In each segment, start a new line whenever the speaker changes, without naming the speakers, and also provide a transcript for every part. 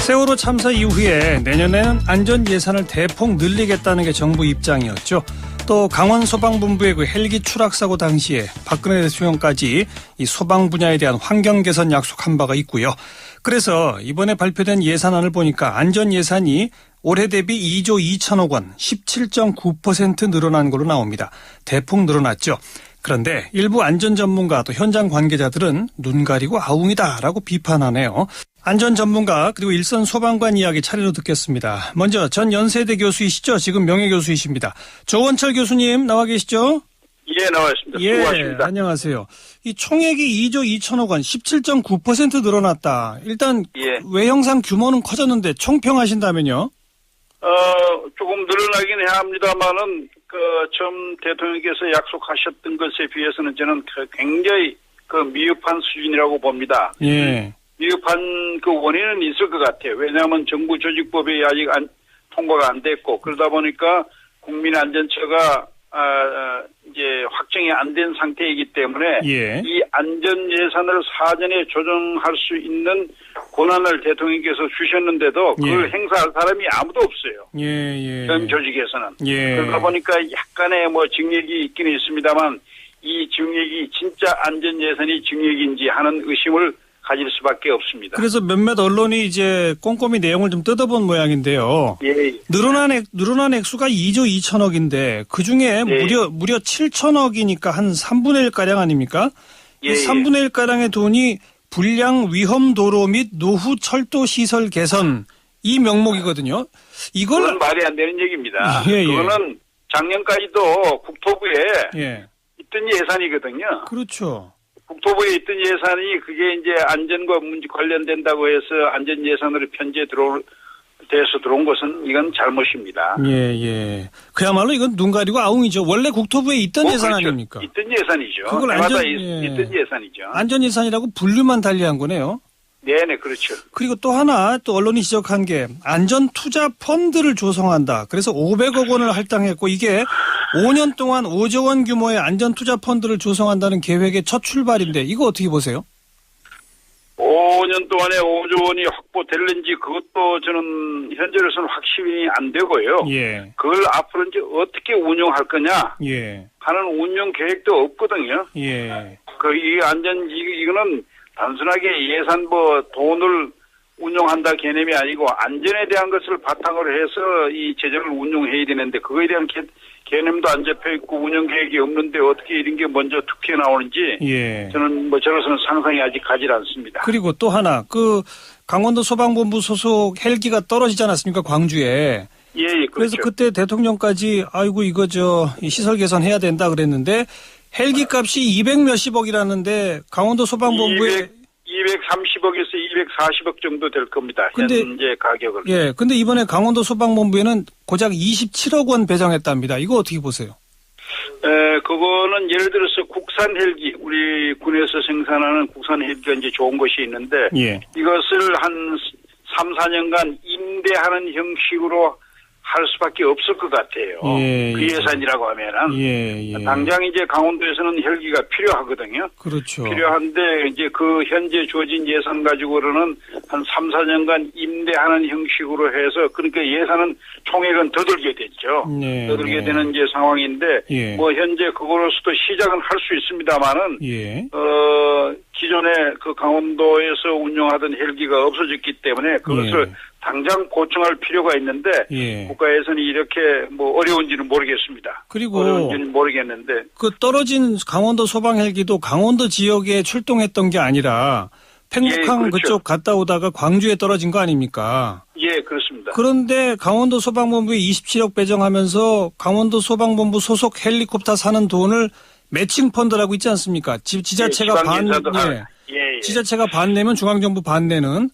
세월호 참사 이후에 내년에는 안전 예산을 대폭 늘리겠다는 게 정부 입장이었죠. 또 강원 소방본부의 그 헬기 추락 사고 당시에 박근혜 대통령까지 이 소방 분야에 대한 환경 개선 약속한 바가 있고요. 그래서 이번에 발표된 예산안을 보니까 안전 예산이 올해 대비 2조 2천억 원, 17.9% 늘어난 걸로 나옵니다. 대폭 늘어났죠. 그런데 일부 안전 전문가 또 현장 관계자들은 눈 가리고 아웅이다라고 비판하네요. 안전 전문가 그리고 일선 소방관 이야기 차례로 듣겠습니다. 먼저 전 연세대 교수이시죠? 지금 명예 교수이십니다. 조원철 교수님 나와 계시죠?
예, 나왔습니다.
예,
수고하십니다.
안녕하세요. 이 총액이 2조 2천억 원, 17.9% 늘어났다. 일단
예.
외형상 규모는 커졌는데 총평하신다면요?
어, 조금 늘어나긴 해야 합니다만은, 그, 처음 대통령께서 약속하셨던 것에 비해서는 저는 그 굉장히 그 미흡한 수준이라고 봅니다.
예.
미흡한 그 원인은 있을 것 같아요. 왜냐하면 정부 조직법이 아직 안, 통과가 안 됐고, 그러다 보니까 국민안전처가, 아, 아, 이제 확정이 안 된 상태이기 때문에
예.
이 안전 예산을 사전에 조정할 수 있는 권한을 대통령께서 주셨는데도 그걸
예.
행사할 사람이 아무도 없어요.
예, 예.
전 조직에서는.
예.
그러다 보니까 약간의 뭐 증액이 있기는 있습니다만 이 증액이 진짜 안전 예산이 증액인지 하는 의심을 가질 수밖에 없습니다.
그래서 몇몇 언론이 이제 꼼꼼히 내용을 좀 뜯어본 모양인데요.
예,
늘어난 액, 늘어난 액수가 2조 2천억인데 그 중에
네.
무려 무려 7천억이니까 한 3분의 1 가량 아닙니까?
예,
이
예.
3분의 1 가량의 돈이 불량 위험 도로 및 노후 철도 시설 개선 이 명목이거든요. 이걸
그건 말이 안 되는 얘기입니다.
예, 예.
그거는 작년까지도 국토부에
예.
있던 예산이거든요.
그렇죠.
국토부에 있던 예산이 그게 이제 안전과 문제 관련된다고 해서 안전 예산으로 편제 들어올 돼서 들어온 것은 이건 잘못입니다.
예, 예. 그야말로 이건 눈 가리고 아웅이죠. 원래 국토부에 있던
뭐
예산
그렇죠.
아닙니까?
있던 예산이죠.
그걸 안전-
있,
예.
있던 예산이죠.
안전 예산이라고 분류만 달리한 거네요.
네네 그렇죠.
그리고 또 하나 또 언론이 지적한 게 안전 투자 펀드를 조성한다. 그래서 500억 원을 할당했고 이게 5년 동안 5조 원 규모의 안전 투자 펀드를 조성한다는 계획의 첫 출발인데 이거 어떻게 보세요?
5년 동안에 5조 원이 확보될는지 그것도 저는 현재로서는 확신이 안 되고요.
예.
그걸 앞으로 이제 어떻게 운영할 거냐
예.
하는 운영 계획도 없거든요.
예.
그 이 안전 이- 이거는 단순하게 예산 뭐 돈을 운용한다 개념이 아니고 안전에 대한 것을 바탕으로 해서 이 재정을 운용해야 되는데 그거에 대한 개, 개념도 안 잡혀 있고 운영 계획이 없는데 어떻게 이런 게 먼저 툭 튀어나오는지
예.
저는 뭐 저로서는 상상이 아직 가질 않습니다.
그리고 또 하나 그 강원도 소방본부 소속 헬기가 떨어지지 않았습니까? 광주에.
예, 예
그래서
그렇죠.
그때 대통령까지 아이고 이거 저이 시설 개선해야 된다 그랬는데 헬기 값이 200 몇십억이라는데 강원도 소방본부에
200, 230억에서 240억 정도 될 겁니다.
근데-
현재 가격은.
예, 근데 이번에 강원도 소방본부에는 고작 27억 원 배정했답니다. 이거 어떻게 보세요?
에, 그거는 예를 들어서 국산 헬기, 우리 군에서 생산하는 국산 헬기가 이제 좋은 것이 있는데,
예.
이것을 한 3, 4년간 임대하는 형식으로 할 수밖에 없을 것 같아요.
예,
그
예.
예산이라고 하면은.
예, 예.
당장 이제 강원도에서는 헬기가 필요하거든요.
그렇죠.
필요한데 이제 그 현재 주어진 예산 가지고는 한 3, 4년간 임대하는 형식으로 해서 그러니까 예산은 총액은 더 들게 됐죠.
네,
더 들게
네.
되는 이제 상황인데
예.
뭐 현재 그거로서도 시작은 할 수 있습니다만은
예.
어 기존에 그 강원도에서 운영하던 헬기가 없어졌기 때문에 그것을
예.
당장 보충할 필요가 있는데
예.
국가 예산이 이렇게 뭐 어려운지는 모르겠습니다.
그리고
어려운지는 모르겠는데
그 떨어진 강원도 소방 헬기도 강원도 지역에 출동했던 게 아니라 팽목항
예, 그렇죠.
그쪽 갔다 오다가 광주에 떨어진 거 아닙니까?
예 그렇습니다.
그런데 강원도 소방본부에 27억 배정하면서 강원도 소방본부 소속 헬리콥터 사는 돈을 매칭 펀드라고 있지 않습니까? 지, 지자체가
예,
반,
하-
예.
예, 예.
지자체가 반 내면 중앙정부 반 내는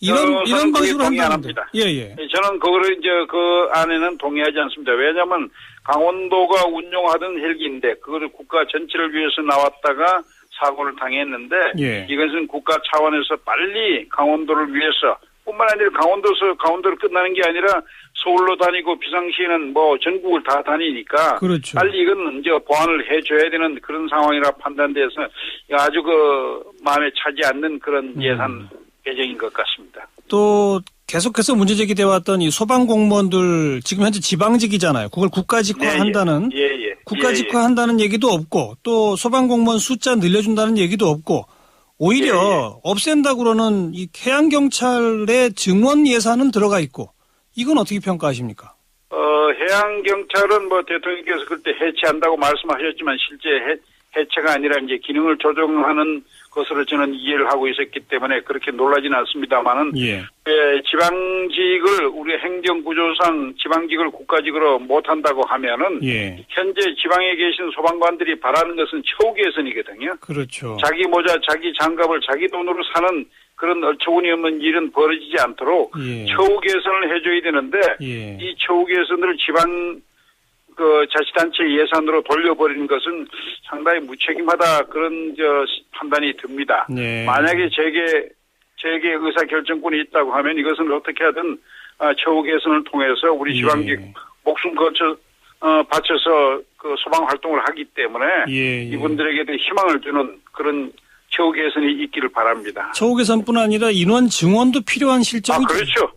이런
저는
이런 방식으로 한다는데.
합니다.
예, 예.
예, 저는 그거를 이제 그 안에는 동의하지 않습니다. 왜냐하면 강원도가 운용하던 헬기인데 그거를 국가 전체를 위해서 나왔다가 사고를 당했는데
예.
이것은 국가 차원에서 빨리 강원도를 위해서 뿐만 아니라 강원도에서 강원도로 끝나는 게 아니라 서울로 다니고 비상시에는 뭐 전국을 다 다니니까
그렇죠.
빨리 이건 이제 보완을 해줘야 되는 그런 상황이라 판단돼서 아주 그 마음에 차지 않는 그런
음.
예산 배정인 것 같습니다.
또 계속해서 문제 제기돼 왔던 이 소방 공무원들 지금 현재 지방직이잖아요. 그걸 국가직화한다는
예, 예.
국가직화한다는 얘기도 없고 또 소방 공무원 숫자 늘려준다는 얘기도 없고 오히려
예, 예.
없앤다 그러는 이 해양 경찰의 증원 예산은 들어가 있고 이건 어떻게 평가하십니까?
어, 해양 경찰은 뭐 대통령께서 그때 해체한다고 말씀하셨지만 실제 해, 해체가 아니라 이제 기능을 조정하는 것으로 저는 이해를 하고 있었기 때문에 그렇게 놀라지는 않습니다만은
예.
예, 지방직을 우리 행정구조상 지방직을 국가직으로 못한다고 하면은
예.
현재 지방에 계신 소방관들이 바라는 것은 처우 개선이거든요.
그렇죠.
자기 모자, 자기 장갑을 자기 돈으로 사는 그런 어처구니 없는 일은 벌어지지 않도록
예.
처우 개선을 해줘야 되는데
예.
이 처우 개선을 지방 그 자치단체 예산으로 돌려버리는 것은 상당히 무책임하다 그런 저 판단이 듭니다.
네.
만약에 제게 제게 의사 결정권이 있다고 하면 이것은 어떻게 하든 아, 처우 개선을 통해서 우리
예.
지방직 목숨 거쳐 어, 바쳐서 그 소방 활동을 하기 때문에
예, 예.
이분들에게도 희망을 주는 그런 처우 개선이 있기를 바랍니다.
처우 개선뿐 아니라 인원 증원도 필요한
아
실정이죠.
그렇죠.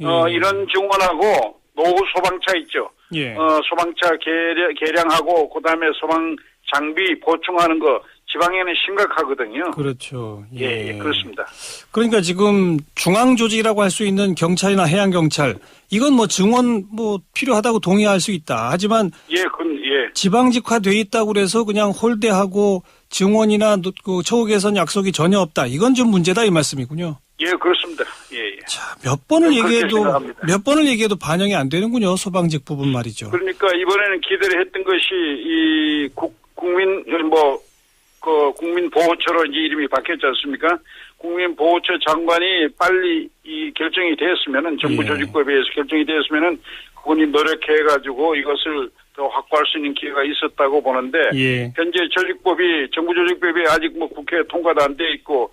예.
어, 이런 증원하고 노후 소방차 있죠.
예.
어, 소방차 개량, 개량하고 그다음에 소방 장비 보충하는 거 지방에는 심각하거든요.
그렇죠.
예, 예, 그렇습니다.
그러니까 지금 중앙 조직이라고 할 수 있는 경찰이나 해양 경찰 이건 뭐 증원 뭐 필요하다고 동의할 수 있다. 하지만
예, 그, 예.
지방직화돼 있다고 그래서 그냥 홀대하고 증원이나 노- 그 처우 개선 약속이 전혀 없다. 이건 좀 문제다 이 말씀이군요.
예, 그렇습니다.
자, 몇 번을
그렇게
얘기해도
생각합니다.
몇 번을 얘기해도 반영이 안 되는군요. 소방직 부분 말이죠.
그러니까 이번에는 기대를 했던 것이 이 국, 국민 뭐 그 국민 보호처로 이제 이름이 바뀌었지 않습니까? 국민 보호처 장관이 빨리 이 결정이 됐으면은 정부
예.
조직법에 의해서 결정이 됐으면은 그분이 노력해 가지고 이것을 더 확보할 수 있는 기회가 있었다고 보는데
예.
현재 조직법이 정부 조직법이 아직 뭐 국회에 통과도 안 돼 있고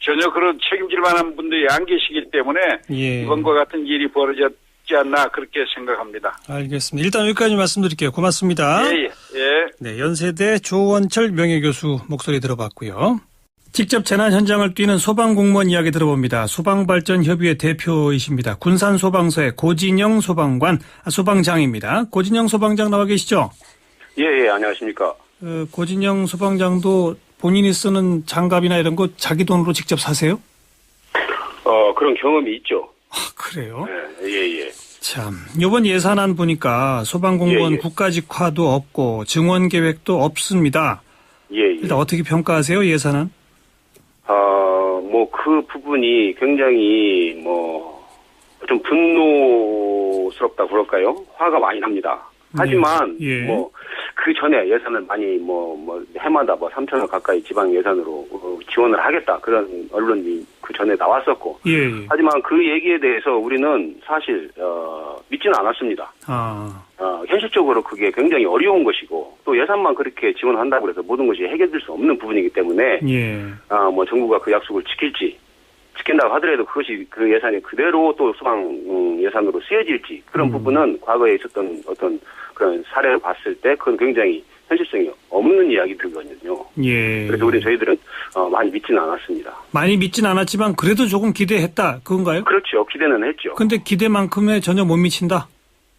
전혀 그런 책임질 만한 분들이 안 계시기 때문에
예.
이번과 같은 일이 벌어졌지 않나 그렇게 생각합니다.
알겠습니다. 일단 여기까지 말씀드릴게요. 고맙습니다.
예, 예, 예.
네, 연세대 조원철 명예교수 목소리 들어봤고요. 직접 재난 현장을 뛰는 소방공무원 이야기 들어봅니다. 소방발전협의회 대표이십니다. 군산소방서의 고진영 소방관, 아, 소방장입니다. 고진영 소방장 나와 계시죠?
예, 예, 안녕하십니까.
어, 고진영 소방장도 본인이 쓰는 장갑이나 이런 거 자기 돈으로 직접 사세요?
어, 그런 경험이 있죠.
아, 그래요?
예, 예, 예.
참, 이번 예산안 보니까 소방공무원
예, 예.
국가직화도 없고 증원 계획도 없습니다.
예, 예.
일단 어떻게 평가하세요, 예산안?
아, 뭐, 그 부분이 굉장히, 뭐, 좀 분노스럽다 그럴까요? 화가 많이 납니다. 하지만,
예.
뭐, 그 전에 예산을 많이, 뭐, 뭐, 해마다 뭐, 3천억 가까이 지방 예산으로 어, 지원을 하겠다. 그런 언론이 그 전에 나왔었고.
예, 예.
하지만 그 얘기에 대해서 우리는 사실, 어, 믿지는 않았습니다.
아,
어, 현실적으로 그게 굉장히 어려운 것이고 또 예산만 그렇게 지원한다고 해서 모든 것이 해결될 수 없는 부분이기 때문에
예.
아, 뭐 정부가 그 약속을 지킬지 지킨다고 하더라도 그것이 그 예산이 그대로 또 소방 음, 예산으로 쓰여질지 그런
음.
부분은 과거에 있었던 어떤 그런 사례를 봤을 때 그건 굉장히 현실성이 없는 이야기들거든요.
예.
그래서 우리 저희들은 어, 많이 믿지는 않았습니다.
많이 믿진 않았지만 그래도 조금 기대했다. 그건가요?
그렇죠. 기대는 했죠.
근데 기대만큼에 전혀 못 미친다.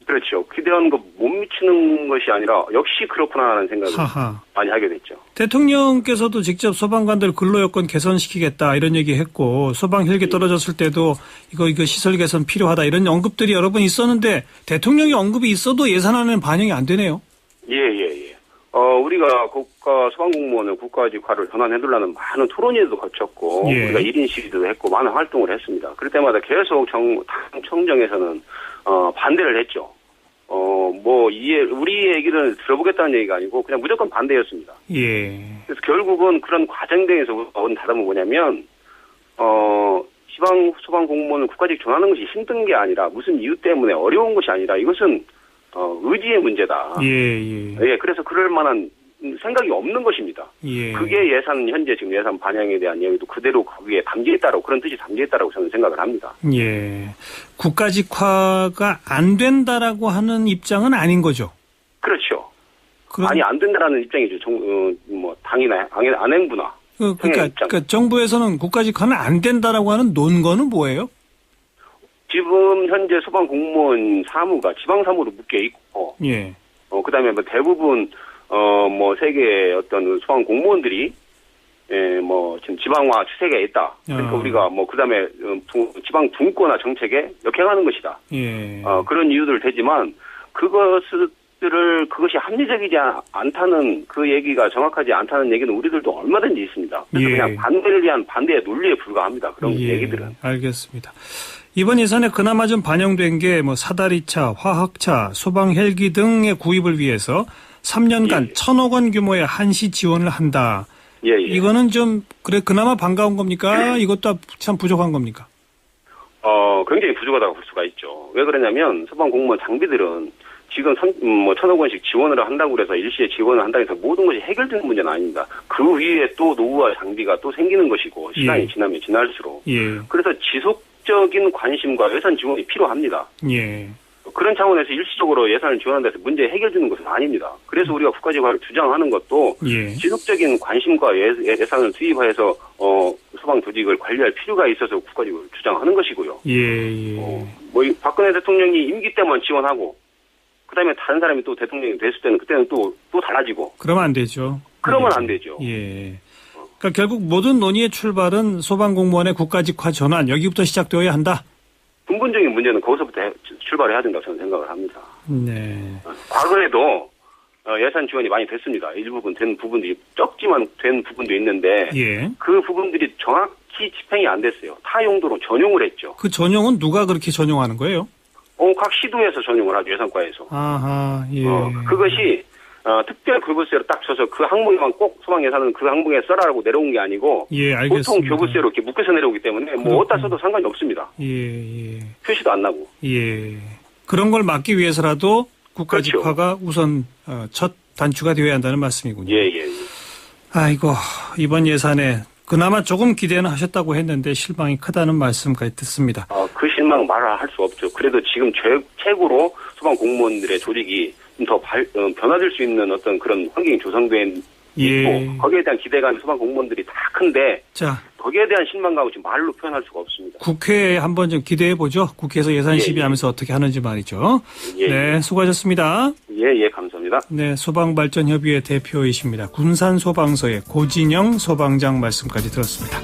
그렇죠. 기대한 거 못 미치는 것이 아니라 역시 그렇구나라는 생각을
하하.
많이 하게 됐죠.
대통령께서도 직접 소방관들 근로 여건 개선시키겠다 이런 얘기했고 소방 헬기 떨어졌을 때도 이거 이거 시설 개선 필요하다 이런 언급들이 여러 번 있었는데 대통령이 언급이 있어도 예산안에는 반영이 안 되네요.
예, 예, 예. 어, 우리가 국가 소방공무원을 국가직화를 전환해두려는 많은 토론회도 거쳤고,
예.
우리가 1인 시위도 했고, 많은 활동을 했습니다. 그럴 때마다 계속 정, 당 청정에서는, 어, 반대를 했죠. 어, 뭐, 이해, 우리 얘기를 들어보겠다는 얘기가 아니고, 그냥 무조건 반대였습니다.
예.
그래서 결국은 그런 과정 등에서 얻은 답은 뭐냐면, 어, 지방 소방 공무원을 국가직 전하는 것이 힘든 게 아니라, 무슨 이유 때문에 어려운 것이 아니라, 이것은, 어, 의지의 문제다.
예, 예.
예, 그래서 그럴 만한 생각이 없는 것입니다.
예.
그게 예산 현재 지금 예산 반영에 대한 이야기도 그대로 거기에 담겨 있다고 그런 뜻이 담겨 있다고 저는 생각을 합니다.
예. 국가직화가 안 된다라고 하는 입장은 아닌 거죠.
그렇죠.
그럼
아니 안 된다라는 입장이죠. 정, 어, 뭐 당이나 안- 안행부나.
그, 그러니까,
입장.
그러니까 정부에서는 국가직화는 안 된다라고 하는 논거는 뭐예요?
지금 현재 소방 공무원 사무가 지방 사무로 묶여 있고,
예.
어, 그 다음에 뭐 대부분, 어, 뭐 세계 어떤 소방 공무원들이, 예, 뭐, 지금 지방화 추세가 있다. 그러니까
아.
우리가 뭐, 그 다음에, 지방 분권화 정책에 역행하는 것이다.
예.
어, 그런 이유들 되지만, 그것들을, 그것이 합리적이지 않- 않다는 그 얘기가 정확하지 않다는 얘기는 우리들도 얼마든지 있습니다. 그래서
예.
그냥 반대를 위한 반대의 논리에 불과합니다. 그런
예,
얘기들은.
알겠습니다. 이번 예산에 그나마 좀 반영된 게 뭐 사다리차, 화학차, 소방 헬기 등의 구입을 위해서 3년간
예.
천억 원 규모의 한시 지원을 한다.
예, 예.
이거는 좀 그래 그나마 반가운 겁니까? 이것도 참 부족한 겁니까?
어, 굉장히 부족하다고 볼 수가 있죠. 왜 그러냐면 소방 공무원 장비들은 지금 삼, 음, 뭐 천억 원씩 지원을 한다고 그래서 일시에 지원을 한다고 해서 모든 것이 해결되는 문제는 아닙니다. 그 위에 또 노후와 장비가 또 생기는 것이고 시간이
예.
지나면 지날수록
예,
그래서 지속적인 관심과 예산 지원이 필요합니다.
예,
그런 차원에서 일시적으로 예산을 지원한다 해서 문제 해결되는 것은 아닙니다. 그래서 우리가 국가지원을 주장하는 것도
예,
지속적인 관심과 예, 예산을 투입해서 어, 소방 조직을 관리할 필요가 있어서 국가지원을 주장하는 것이고요.
예, 예.
어, 뭐이 박근혜 대통령이 임기 때만 지원하고 그다음에 다른 사람이 또 대통령이 됐을 때는 그때는 또또 달라지고
그러면 안 되죠.
그러면
예.
안 되죠.
예. 그러니까 결국 모든 논의의 출발은 소방공무원의 국가직화 전환 여기부터 시작되어야 한다.
근본적인 문제는 거기서부터 해- 출발해야 된다고 저는 생각을 합니다.
네.
과거에도 어, 예산 지원이 많이 됐습니다. 일부분 된 부분들이 적지만 된 부분도 있는데
예.
그 부분들이 정확히 집행이 안 됐어요. 타 용도로 전용을 했죠.
그 전용은 누가 그렇게 전용하는 거예요?
어, 각 시도에서 전용을 하죠 예산과에서.
아하, 예.
어, 그것이 어, 특별 교부세로 딱 쳐서 그 항목에만 꼭 소방 예산은 그 항목에 써라라고 내려온 게 아니고
예,
보통
알겠습니다.
교부세로 이렇게 묶여서 내려오기 때문에 뭐
그렇군요.
어디다 써도 상관이 없습니다.
예, 예.
표시도 안 나고.
예. 그런 걸 막기 위해서라도 국가직화가 우선 어, 첫 단추가 되어야 한다는 말씀이군요.
예, 예. 예.
아이고, 이번 예산에 그나마 조금 기대는 하셨다고 했는데 실망이 크다는 말씀까지 듣습니다.
어, 그 실망 말을 할 수 없죠. 그래도 지금 최, 최고로 소방 공무원들의 조직이 좀 더 발- 어, 변화될 수 있는 어떤 그런 환경이 조성된
예.
있고 거기에 대한 기대감이 소방 공무원들이 다 큰데
자,
거기에 대한 실망감을 지금 말로 표현할 수가 없습니다.
국회에 한번 좀 기대해 보죠. 국회에서 예산
예,
심의하면서 어떻게 하는지 말이죠.
예,
네, 수고하셨습니다.
예, 예, 감사합니다.
네, 소방발전협의회 대표이십니다. 군산소방서의 고진영 소방장 말씀까지 들었습니다.